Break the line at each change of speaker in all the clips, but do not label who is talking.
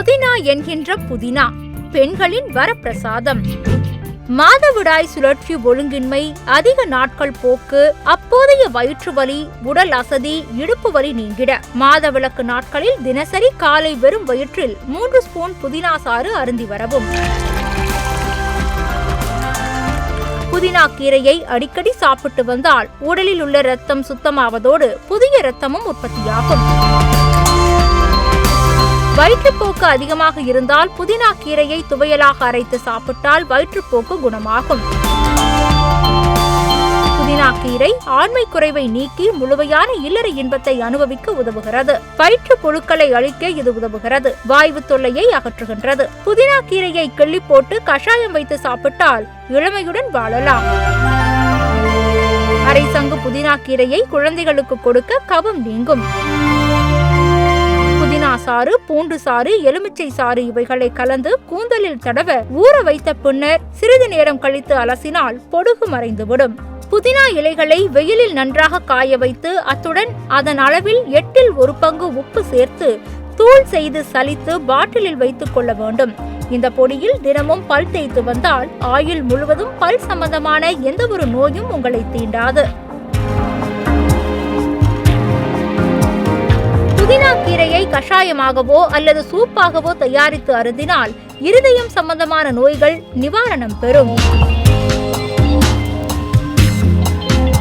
புதினா என்கின்ற புதினா பெண்களின் வரப்பிரசாதம். மாதவிடாய் சுழற்சி ஒழுங்கின்மை அதிக நாட்கள் போக்கு அப்போதைய வயிற்று வலி உடல் அசதி இடுப்பு வலி நீங்கிட. மாதவிளக்கு நாட்களில் தினசரி காலை வெறும் வயிற்றில் மூன்று ஸ்பூன் புதினா சாறு அருந்தி வரவும். புதினா கீரையை அடிக்கடி சாப்பிட்டு வந்தால் உடலில் உள்ள ரத்தம் சுத்தமாவதோடு புதிய ரத்தமும் உற்பத்தியாகும். வயிற்றுப்போக்கு அதிகமாக இருந்தால் புதினா கீரையை துவையலாக அரைத்து சாப்பிட்டால் வயிற்றுப்போக்கு குணமாகும். புதினா கீரை ஆண்மை குறைவை நீக்கி முழுமையான இல்லற இன்பத்தை அனுபவிக்க உதவுகிறது. வயிற்று புழுக்களை அழிக்க இது உதவுகிறது. வாய்வு தொல்லையை அகற்றுகின்றது. புதினா கீரையை கிள்ளி போட்டு கஷாயம் வைத்து சாப்பிட்டால் இளமையுடன் வாழலாம். அரை சங்கு புதினா கீரையை குழந்தைகளுக்கு கொடுக்க கபம் நீங்கும். சாறு பூண்டு சாறு எலுமிச்சை சாறு இவைகளை கலந்து கூந்தலில் தடவ ஊற வைத்த பின்னர் சிறிது நேரம் கழித்து அலசினால் பொடுகு மறைந்துவிடும். புதினா இலைகளை வெயிலில் நன்றாக காய வைத்து அத்துடன் அதன் அளவில் எட்டில் ஒரு பங்கு உப்பு சேர்த்து தூள் செய்து சலித்து பாட்டிலில் வைத்துக் கொள்ள வேண்டும். இந்த பொடியில் தினமும் பல் தேய்த்து வந்தால் ஆயுள் முழுவதும் பல் சம்பந்தமான எந்த ஒரு நோயும் உங்களை தீண்டாது. புதினா கீரையை கஷாயமாகவோ அல்லது சூப்பாகவோ தயாரித்து அருந்தினால் இருதயம் சம்பந்தமான நோய்கள் நிவாரணம் பெறும்.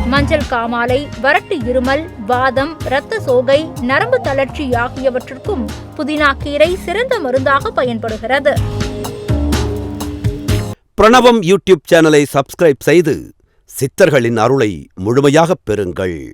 மஞ்சள் காமாலை வறட்டு இருமல் வாதம் இரத்த சோகை நரம்பு தளர்ச்சி ஆகியவற்றிற்கும் புதினா கீரை சிறந்த மருந்தாக பயன்படுகிறது.
பிரணவம் யூடியூப் சேனலை சப்ஸ்கிரைப் செய்து சித்தர்களின் அருளை முழுமையாகப் பெறுங்கள்.